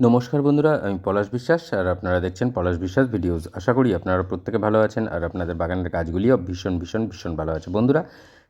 নমস্কার বন্ধুরা, আমি পলাশ বিশ্বাস আর আপনারা দেখছেন পলাশ বিশ্বাস ভিডিওস। আশা করি আপনারা প্রত্যেকে ভালো আছেন আর আপনাদের বাগানের কাজগুলিও ভীষণ ভীষণ ভীষণ ভালো আছে। বন্ধুরা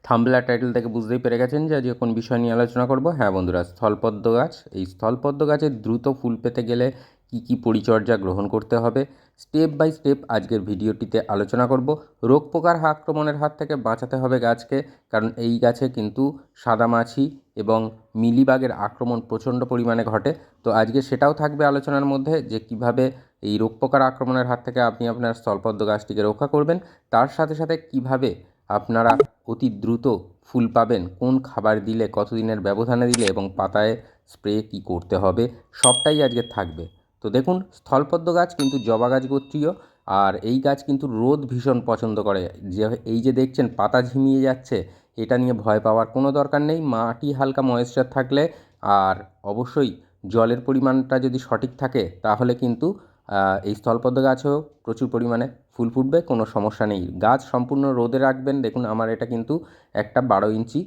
থাম্বলা টাইটেল থেকে বুঝতেই পেরে গেছেন যে আজকে কোন বিষয় নিয়ে আলোচনা করব। হ্যাঁ বন্ধুরা, স্থলপদ্ম গাছ। এই স্থলপদ্ম গাছের দ্রুত ফুল পেতে গেলে কী কী পরিচর্যা গ্রহণ করতে হবে, স্টেপ বাই স্টেপ আজকের ভিডিওটিতে আলোচনা করব। রোগ পোকার আক্রমণের হাত থেকে বাঁচাতে হবে গাছকে, কারণ এই গাছে কিন্তু সাদামাছি এবং মিলিবাগের আক্রমণ প্রচণ্ড পরিমাণে ঘটে। তো আজকে সেটাও থাকবে আলোচনার মধ্যে যে কীভাবে এই রোগ পোকার আক্রমণের হাত থেকে আপনি আপনার স্থলপদ্ম গাছটিকে রক্ষা করবেন, তার সাথে সাথে কীভাবে আপনারা অতি দ্রুত ফুল পাবেন, কোন খাবার দিলে, কতদিনের ব্যবধানে দিলে এবং পাতায় স্প্রে কী করতে হবে, সবটাই আজকে থাকবে। তো দেখুন, স্থলপদ্ম গাছ কিন্তু জবা গাছ গোত্রীয়, আর এই গাছ কিন্তু রোদ ভীষণ পছন্দ করে। যে এই যে দেখছেন, পাতা ঝিমিয়ে যাচ্ছে, এটা নিয়ে ভয় পাওয়ার কোনো দরকার নেই। মাটি হালকা ময়েশ্চার থাকলে, আর অবশ্যই জলের পরিমাণটা যদি সঠিক থাকে, তাহলে কিন্তু এই স্থলপদ্ম গাছেও প্রচুর পরিমাণে ফুল ফুটবে, কোনো সমস্যা নেই। গাছ সম্পূর্ণ রোদে রাখবেন। দেখুন, আমার এটা কিন্তু একটা বারো ইঞ্চি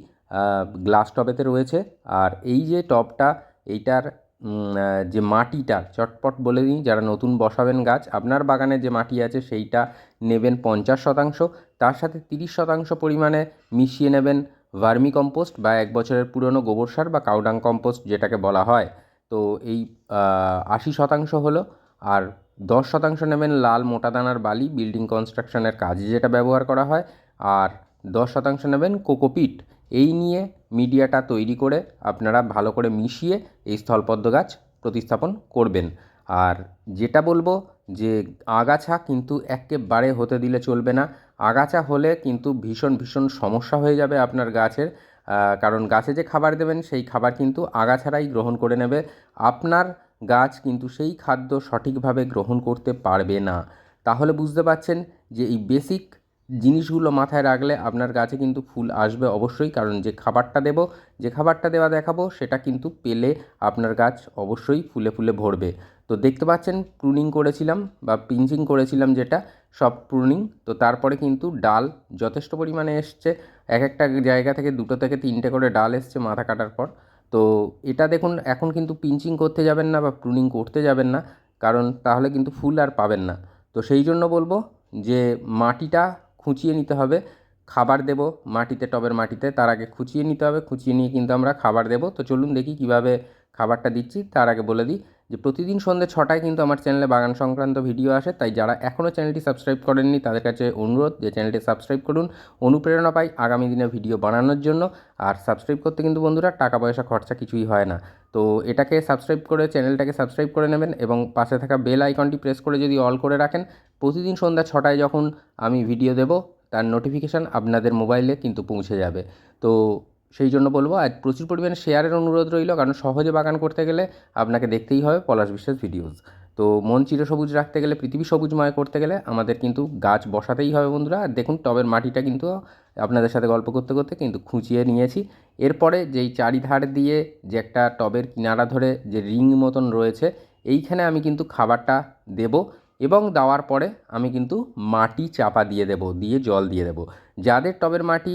গ্লাস টবেতে রয়েছে। আর এই যে টবটা, এইটার যে মাটিটা, চটপট বলে দিই, যারা নতুন বসাবেন গাছ, আপনার বাগানে যে মাটি আছে সেইটা নেবেন পঞ্চাশ শতাংশ, তার সাথে তিরিশ শতাংশ পরিমাণে মিশিয়ে নেবেন ভার্মি কম্পোস্ট বা এক বছরের পুরনো গোবর সার বা কাউডাং কম্পোস্ট যেটাকে বলা হয়। তো এই আশি শতাংশ হলো, আর দশ শতাংশ নেবেন লাল মোটা দানার বালি, বিল্ডিং কনস্ট্রাকশনের কাজে যেটা ব্যবহার করা হয়, আর দশ শতাংশ নেবেন কোকোপিট এই নিয়ে মিডিয়াটা তৈরি করে আপনারা ভালো করে মিশিয়ে এই স্থলপদ্ম গাছ প্রতিস্থাপন করবেন। আর যেটা বলব যে আগাছা কিন্তু একেবারে হতে দিলে চলবে না। আগাছা হলে কিন্তু ভীষণ ভীষণ সমস্যা হয়ে যাবে আপনার গাছের। কারণ গাছে যে খাবার দেবেন, সেই খাবার কিন্তু আগাছারাই গ্রহণ করে নেবে। আপনার গাছ কিন্তু সেই খাদ্য সঠিকভাবে গ্রহণ করতে পারবে না। তাহলে বুঝতে পারছেন যে এই বেসিক জিনিসগুলো মাথায় রাখলে আপনার গাছে কিন্তু ফুল আসবে অবশ্যই। কারণ যে খাবারটা দেবো, যে খাবারটা দেওয়া দেখাবো, সেটা কিন্তু পেলে আপনার গাছ অবশ্যই ফুলে ফুলে ভরবে। তো দেখতে পাচ্ছেন প্রুনিং করেছিলাম বা পিঞ্চিং করেছিলাম যেটা, সব প্রুনিং তো তারপরে কিন্তু ডাল যথেষ্ট পরিমাণে এসছে। এক একটা জায়গা থেকে দুটো থেকে তিনটে করে ডাল এসছে মাথা কাটার পর। তো এটা দেখুন, এখন কিন্তু পিঞ্চিং করতে যাবেন না বা প্রুনিং করতে যাবেন না। কারণ তাহলে কিন্তু ফুল আর পাবেন না। তো সেই জন্য বলব যে মাটিটা খুঁচিয়ে নিতে হবে। খাবার দেবো মাটিতে, টবের মাটিতে, তার আগে খুঁচিয়ে নিতে হবে। খুঁচিয়ে নিয়ে কিন্তু আমরা খাবার দেবো। তো চলুন দেখি কীভাবে খাবারটা দিচ্ছি। তার আগে বলে দিই যে প্রতিদিন সন্ধ্যে ছটায় কিন্তু আমার চ্যানেলে বাগান সংক্রান্ত ভিডিও আসে। তাই যারা এখনও চ্যানেলটি সাবস্ক্রাইব করেননি, তাদের কাছে অনুরোধ যে চ্যানেলটি সাবস্ক্রাইব করুন। অনুপ্রেরণা পাই আগামী দিনে ভিডিও বানানোর জন্য। আর সাবস্ক্রাইব করতে কিন্তু বন্ধুরা টাকা পয়সা খরচা কিছুই হয় না। তো এটাকে সাবস্ক্রাইব করে চ্যানেলটাকে সাবস্ক্রাইব করে নেবেন এবং পাশে থাকা বেল আইকনটি প্রেস করে যদি অল করে রাখেন, প্রতিদিন সন্ধ্যা ছটায় যখন আমি ভিডিও দেব, তার নোটিফিকেশান আপনাদের মোবাইলে কিন্তু পৌঁছে যাবে। তো সেই জন্য বলব, আর প্রচুর পরিমাণে শেয়ারের অনুরোধ রইল, কারণ সহজে বাগান করতে গেলে আপনাকে দেখতেই হবে পলাশ বিশ্বাস ভিডিওস তো মন চিরসবুজ রাখতে গেলে, পৃথিবী সবুজময় করতে গেলে আমাদের কিন্তু গাছ বসাতেই হবে বন্ধুরা। আর দেখুন, টবের মাটিটা কিন্তু আপনাদের সাথে গল্প করতে করতে কিন্তু খুঁচিয়ে নিয়েছি। এরপরে যেই চারিধার দিয়ে যে একটা টবের কিনারা ধরে যে রিং মতন রয়েছে, এইখানে আমি কিন্তু খাবারটা দেব এবং দেওয়ার পরে আমি কিন্তু মাটি চাপা দিয়ে দেব, দিয়ে জল দিয়ে দেব। যাদের টবের মাটি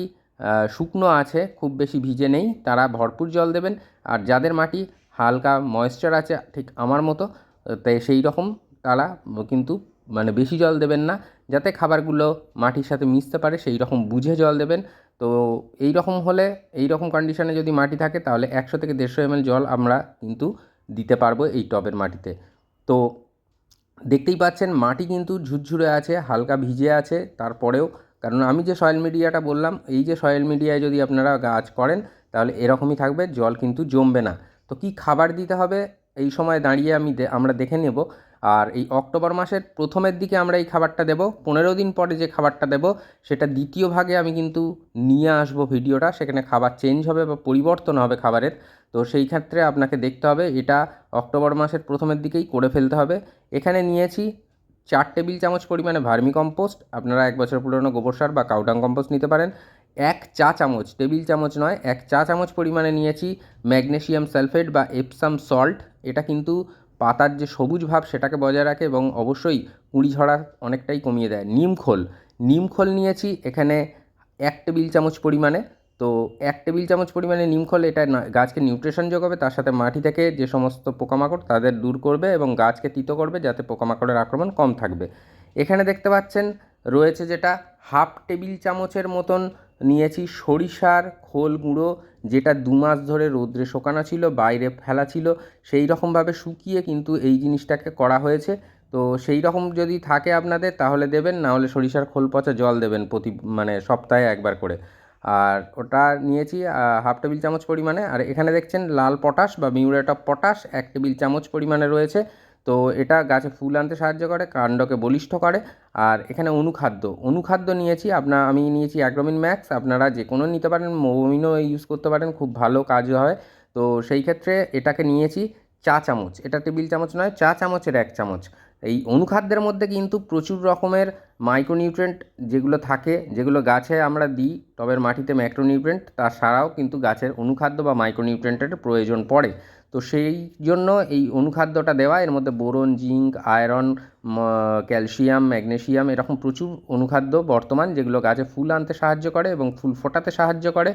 শুকনো আছে, খুব বেশি ভিজে নেই, তারা ভরপুর জল দেবেন। আর যাদের মাটি হালকা ময়েশ্চার আছে, ঠিক আমার মতো তাই সেই রকম তারা কিন্তু মানে বেশি জল দেবেন না, যাতে খাবারগুলো মাটির সাথে মিশতে পারে, সেই রকম বুঝে জল দেবেন। তো এই রকম হলে, এই রকম কন্ডিশনে যদি মাটি থাকে, তাহলে একশো থেকে দেড়শো এমএল জল আমরা কিন্তু দিতে পারব এই টবের মাটিতে। তো দেখতেই পাচ্ছেন, মাটি কিন্তু ঝুরঝুরে আছে, হালকা ভিজে আছে, তারপরেও কারণ আমি যে সয়েল মিডিয়াটা বললাম, এই যে সয়েল মিডিয়ায় যদি আপনারা গাছ করেন, তাহলে এরকমই থাকবে, জল কিন্তু জমবে না। তো কি খাবার দিতে হবে? এই সময় দাঁড়িয়ে আমি আমরা দেখে নেব। আর এই অক্টোবর মাসের প্রথমের দিকে আমরা এই খাবারটা দেব। পনেরো দিন পরে যে খাবারটা দেব, সেটা দ্বিতীয় ভাগে আমি কিন্তু নিয়ে আসব ভিডিওটা। সেখানে খাবার চেঞ্জ হবে বা পরিবর্তন হবে খাবারের। তো সেই ক্ষেত্রে আপনাকে দেখতে হবে, এটা অক্টোবর মাসের প্রথমের দিকেই করে ফেলতে হবে। এখানে নিয়েছি চার টেবিল চামচ পরিমাণে ভার্মি কম্পোস্ট, আপনারা এক বছর পুরনো গোবর সার বা কাউডাং কম্পোস্ট নিতে পারেন। এক চা চামচ, টেবিল চামচ নয়, এক চা চামচ পরিমাণে নিয়েছি ম্যাগনেশিয়াম সালফেট বা এপসাম সল্ট। এটা কিন্তু পাতার যে সবুজ ভাব সেটাকে বজায় রাখে এবং অবশ্যই কুঁড়ি ঝরা অনেকটাই কমিয়ে দেয়। নিমখোল নিমখোল নিয়েছি এখানে এক টেবিল চামচ পরিমাণে। তো এক টেবিল চামচ পরিমাণে নিমখোল এটা গাছকে নিউট্রিশন যোগাবে, তার সাথে মাটি থেকে যে সমস্ত পোকামাকড় তাদের দূর করবে এবং গাছকে তিতো করবে যাতে পোকামাকড়ের আক্রমণ কম থাকবে। এখানে দেখতে পাচ্ছেন, রয়েছে যেটা হাফ টেবিল চামচের মতন নিয়েছি সরিষার খোল গুঁড়ো, যেটা দু মাস ধরে রোদ্রে শোকানো ছিল, বাইরে ফেলা ছিল, সেই রকমভাবে শুকিয়ে কিন্তু এই জিনিসটাকে করা হয়েছে। তো সেই রকম যদি থাকে আপনাদের, তাহলে দেবেন, না হলে সরিষার খোল পচা জল দেবেন প্রতি মানে সপ্তাহে একবার করে। আর ওটা নিয়েছি হাফ টেবিল চামচ পরিমাণে। আর এখানে দেখছেন লাল পটাশ বা মিউরেট অফ পটাশ, এক টেবিল চামচ পরিমাণে রয়েছে। তো এটা গাছে ফুল আনতে সাহায্য করে, কাণ্ডকে বলিষ্ঠ করে। আর এখানে অনুখাদ্য অনুখাদ্য নিয়েছি। আপনার আমি নিয়েছি অ্যাগ্রোমিন ম্যাক্স। আপনারা যে কোনো নিতে পারেন, মোমিনও ইউজ করতে পারেন, খুব ভালো কাজ হয়। তো সেই ক্ষেত্রে এটাকে নিয়েছি চা চামচ। এটা টেবিল চামচ নয়, চা চামচের এক চামচ। এই অনুখাদ্যের মধ্যে কিন্তু প্রচুর রকমের মাইক্রোনিউট্রেন্ট যেগুলো থাকে, যেগুলো গাছে আমরা দিই, টবের মাটিতে ম্যাক্রোনিউট্রেন্ট তাছাড়াও কিন্তু গাছের অনুখাদ্য বা মাইক্রোনিউট্রেন্টের প্রয়োজন পড়ে। তো সেই জন্য এই অনুখাদ্যটা দেওয়া, এর মধ্যে boron, zinc, iron calcium magnesium এরকম প্রচুর অনুখাদ্য বর্তমান যেগুলো গাছে ফুল আনতে সাহায্য করে এবং ফুল ফোটাতে সাহায্য করে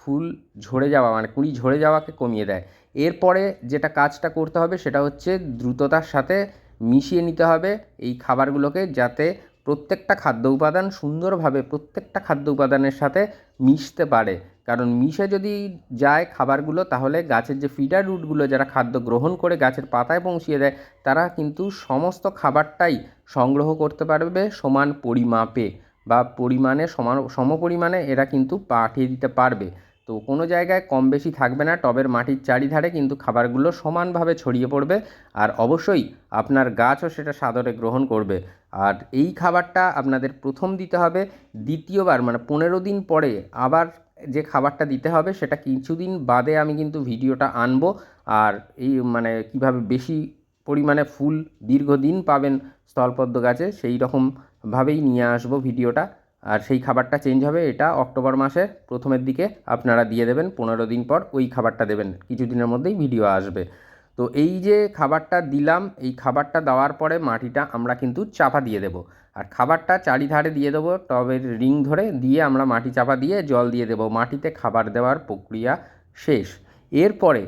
ফুল ঝরে যাওয়া মানে কুঁড়ি ঝরে যাওয়াকে কমিয়ে দেয়। এরপরে যেটা কাজটা করতে হবে সেটা হচ্ছে দ্রুততার সাথে মিশিয়ে নিতে হবে এই খাবারগুলোকে যাতে প্রত্যেকটা খাদ্য উপাদান সুন্দরভাবে প্রত্যেকটা খাদ্য উপাদানের সাথে মিশতে পারে। কারণ মিশে যদি যায় খাবারগুলো, তাহলে গাছের যে ফিডার রুটগুলো যারা খাদ্য গ্রহণ করে গাছের পাতায় পৌঁছিয়ে দেয়, তারা কিন্তু সমস্ত খাবারটাই সংগ্রহ করতে পারবে সমান পরিমাপে বা পরিমাণে সমান, সমপরিমাণে এরা কিন্তু পাঠিয়ে দিতে পারবে। তো কোনো জায়গায় কম বেশি থাকবে না, টবের মাটির চারিধারে কিন্তু খাবারগুলো সমানভাবে ছড়িয়ে পড়বে আর অবশ্যই আপনার গাছও সেটা সাদরে গ্রহণ করবে। আর এই খাবারটা আপনাদের প্রথম দিতে হবে, দ্বিতীয়বার মানে পনেরো দিন পরে আবার যে খাবারটা দিতে হবে সেটা কিছুদিন বাদে আমি কিন্তু ভিডিওটা আনব। আর এই মানে কীভাবে বেশি পরিমাণে ফুল দীর্ঘদিন পাবেন স্থলপদ্ম গাছে সেই রকমভাবেই নিয়ে আসব ভিডিওটা। আর সেই খাবারটা চেঞ্জ হবে, এটা অক্টোবর মাসের প্রথমের দিকে আপনারা দিয়ে দেবেন, পনেরো দিন পর ওই খাবারটা দেবেন, কিছুদিনের মধ্যেই ভিডিও আসবে। তো এই যে খাবারটা দিলাম, এই খাবারটা দেওয়ার পরে মাটিটা আমরা কিন্তু চাপা দিয়ে দেবো। আর খাবারটা চারিধারে দিয়ে দেবো, টবের রিং ধরে দিয়ে আমরা মাটি চাপা দিয়ে জল দিয়ে দেবো। মাটিতে খাবার দেওয়ার প্রক্রিয়া শেষ। এরপরে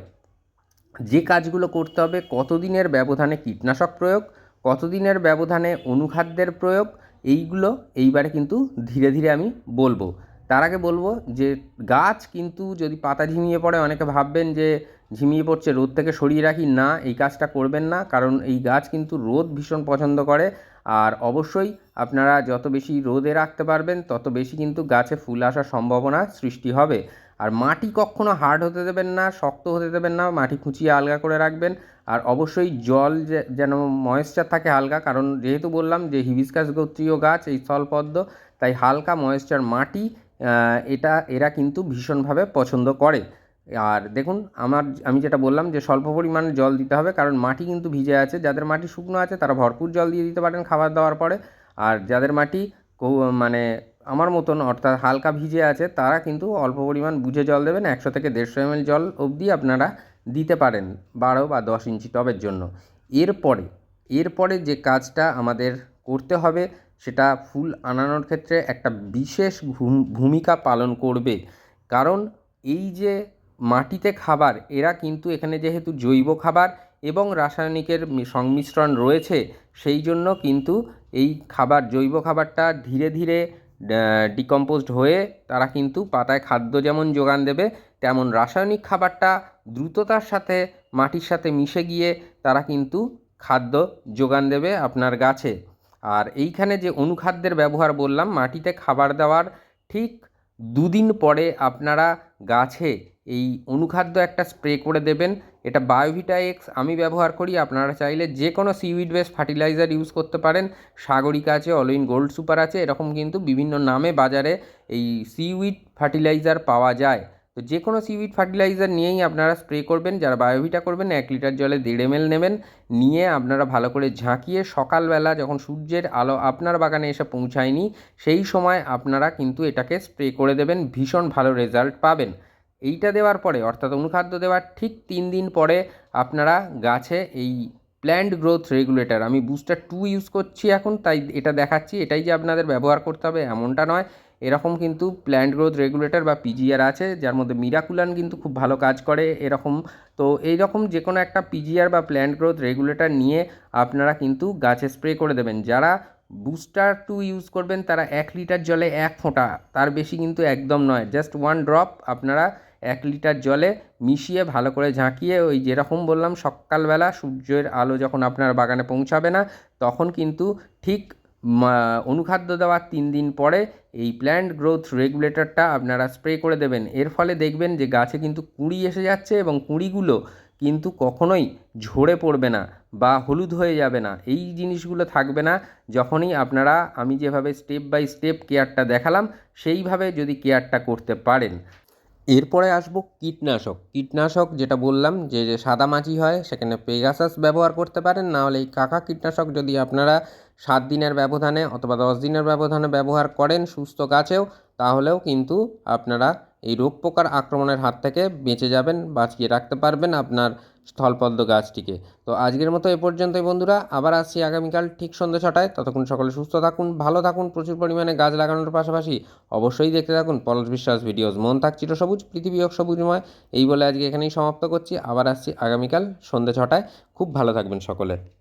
যে কাজগুলো করতে হবে, কতদিনের ব্যবধানে কীটনাশক প্রয়োগ, কতদিনের ব্যবধানে অনুখাদ্যের প্রয়োগ এইগুলো এইবারে কিন্তু ধীরে ধীরে আমি বলব। তার আগে বলব যে গাছ কিন্তু যদি পাতা ঝিমিয়ে পড়ে, অনেকে ভাববেন যে ঝিমিয়ে পড়ছে, রোদ থেকে সরিয়ে রাখি। না, এই কাজটা করবেন না, কারণ এই গাছ কিন্তু রোদ ভীষণ পছন্দ করে। আর অবশ্যই আপনারা যত বেশি রোদে রাখতে পারবেন, তত বেশি কিন্তু গাছে ফুল আসার সম্ভাবনা সৃষ্টি হবে। আর মাটি কখনো হার্ড হতে দেবেন না, শক্ত হতে দেবেন না, মাটি খুঁচিয়ে আলগা করে রাখবেন। আর অবশ্যই জল যেন ময়েশ্চার থাকে হালকা, কারণ যেহেতু বললাম যে হিবিস্কাস গোত্রীয় গাছ, এই স্থলপদ্ম, তাই হালকা ময়েশ্চার মাটি এটা, এরা কিন্তু ভীষণভাবে পছন্দ করে। আর দেখুন, আমার, আমি যেটা বললাম যে স্বল্প পরিমাণে জল দিতে হবে, কারণ মাটি কিন্তু ভিজে আছে। যাদের মাটি শুকনো আছে, তারা ভরপুর জল দিয়ে দিতে পারেন খাবার দেওয়ার পরে। আর যাদের মাটি মানে আমার মতন, অর্থাৎ হালকা ভিজে আছে, তারা কিন্তু অল্প পরিমাণ বুঝে জল দেবেন, একশো থেকে দেড়শো এমএল জল অবধি আপনারা দিতে পারেন বারো বা দশ ইঞ্চি টবের জন্য। এরপরে এরপরে যে কাজটা আমাদের করতে হবে, সেটা ফুল আনানোর ক্ষেত্রে একটা বিশেষ ভূম- ভূমিকা পালন করবে। কারণ এই যে মাটিতে খাবার, এরা কিন্তু এখানে যেহেতু জৈব খাবার এবং রাসায়নিকের সংমিশ্রণ রয়েছে, সেই জন্য কিন্তু এই খাবার, জৈব খাবারটা ধীরে ধীরে ডিকম্পোজড হয়ে তারা কিন্তু পাতায় খাদ্য যেমন যোগান দেবে, তেমন রাসায়নিক খাবারটা দ্রুততার সাথে মাটির সাথে মিশে গিয়ে তারা কিন্তু খাদ্য যোগান দেবে আপনার গাছে। আর এইখানে যে অনুখাদ্যের ব্যবহার বললাম, মাটিতে খাবার দেওয়ার ঠিক দুদিন পরে আপনারা গাছে এই অনুখাদ্য একটা স্প্রে করে দেবেন। এটা বায়োভিটা এক্স আমি ব্যবহার করি, আপনারা চাইলে যে কোনো সিউইড বেস ফার্টিলাইজার ইউজ করতে পারেন। সাগরিকা আছে অলইন গোল্ড সুপার আছে, এরকম কিন্তু বিভিন্ন নামে বাজারে এই সিউইড ফার্টিলাইজার পাওয়া যায়। তো যে কোনো সিউইড ফার্টিলাইজার নিয়েই আপনারা স্প্রে করবেন, যারা বায়োভিটা করবেন, এক লিটার জলে দেড় এমএল নেবেন, নিয়ে আপনারা ভালো করে ঝাঁকিয়ে সকালবেলা যখন সূর্যের আলো আপনার বাগানে এসে পৌঁছায়নি, সেই সময় আপনারা কিন্তু এটাকে স্প্রে করে দেবেন, ভীষণ ভালো রেজাল্ট পাবেন। এইটা দেওয়ার পরে, অর্থাৎ অনুখাদ্য দেওয়ার ঠিক তিন দিন পরে আপনারা গাছে এই প্ল্যান্ট গ্রোথ রেগুলেটর আমি বুস্টার টু ইউজ করছি এখন, তাই এটা দেখাচ্ছি, এটাই যে আপনাদের ব্যবহার করতে হবে এমনটা নয়। এরকম কিন্তু প্ল্যান্ট গ্রোথ রেগুলেটর বা পিজিআর আছে, যার মধ্যে মিরাকুলান কিন্তু খুব ভালো কাজ করে এরকম। তো এই রকম যে কোনো একটা পিজিআর বা প্ল্যান্ট গ্রোথ রেগুলেটর নিয়ে আপনারা কিন্তু গাছে স্প্রে করে দেবেন। যারা বুস্টার টু ইউজ করবেন, তারা এক লিটার জলে এক ফোঁটা, তার বেশি কিন্তু একদম নয়। জাস্ট ওয়ান ড্রপ আপনারা এক লিটার জলে মিশিয়ে ভালো করে ঝাঁকিয়ে ওই যেরকম বললাম সকালবেলা সূর্যের আলো যখন আপনার বাগানে পৌঁছাবে না, তখন কিন্তু ঠিক অনুখাদ্য দেওয়ার তিন দিন পরে এই প্ল্যান্ট গ্রোথ রেগুলেটরটা আপনারা স্প্রে করে দেবেন। এর ফলে দেখবেন যে গাছে কিন্তু কুঁড়ি এসে যাচ্ছে এবং কুঁড়িগুলো কিন্তু কখনোই ঝরে পড়বে না বা হলুদ হয়ে যাবে না। এই জিনিসগুলো থাকবে না, যখনই আপনারা আমি যেভাবে স্টেপ বাই স্টেপ কেয়ারটা দেখালাম, সেইভাবে যদি কেয়ারটা করতে পারেন। এরপরে আসব কীটনাশক। কীটনাশক যেটা বললাম, যে যে সাদা মাছি হয়, সেখানে পেগাসাস ব্যবহার করতে পারেন। নাহলে এই কাকা কীটনাশক যদি আপনারা সাত দিনের ব্যবধানে অথবা দশ দিনের ব্যবধানে ব্যবহার করেন সুস্থ গাছেও, তাহলেও কিন্তু আপনারা এই রোগ পোকার আক্রমণের হাত থেকে বেঁচে যাবেন, বাঁচিয়ে রাখতে পারবেন আপনার স্থলপদ্ম গাছটিকে। তো আজকের মতো এ পর্যন্তই বন্ধুরা, আবার আসছি আগামীকাল ঠিক সন্ধ্যে ছটায়। ততক্ষণ সকলে সুস্থ থাকুন, ভালো থাকুন, প্রচুর পরিমাণে গাছ লাগানোর পাশাপাশি অবশ্যই দেখতে থাকুন পলস বিশ্বাস ভিডিওস। মন থাক চিরসবুজ পৃথিবী হোক সবুজময়। এই বলে আজকে এখানেই সমাপ্ত করছি, আবার আসছি আগামীকাল সন্ধ্যে ছটায়। খুব ভালো থাকবেন সকলে।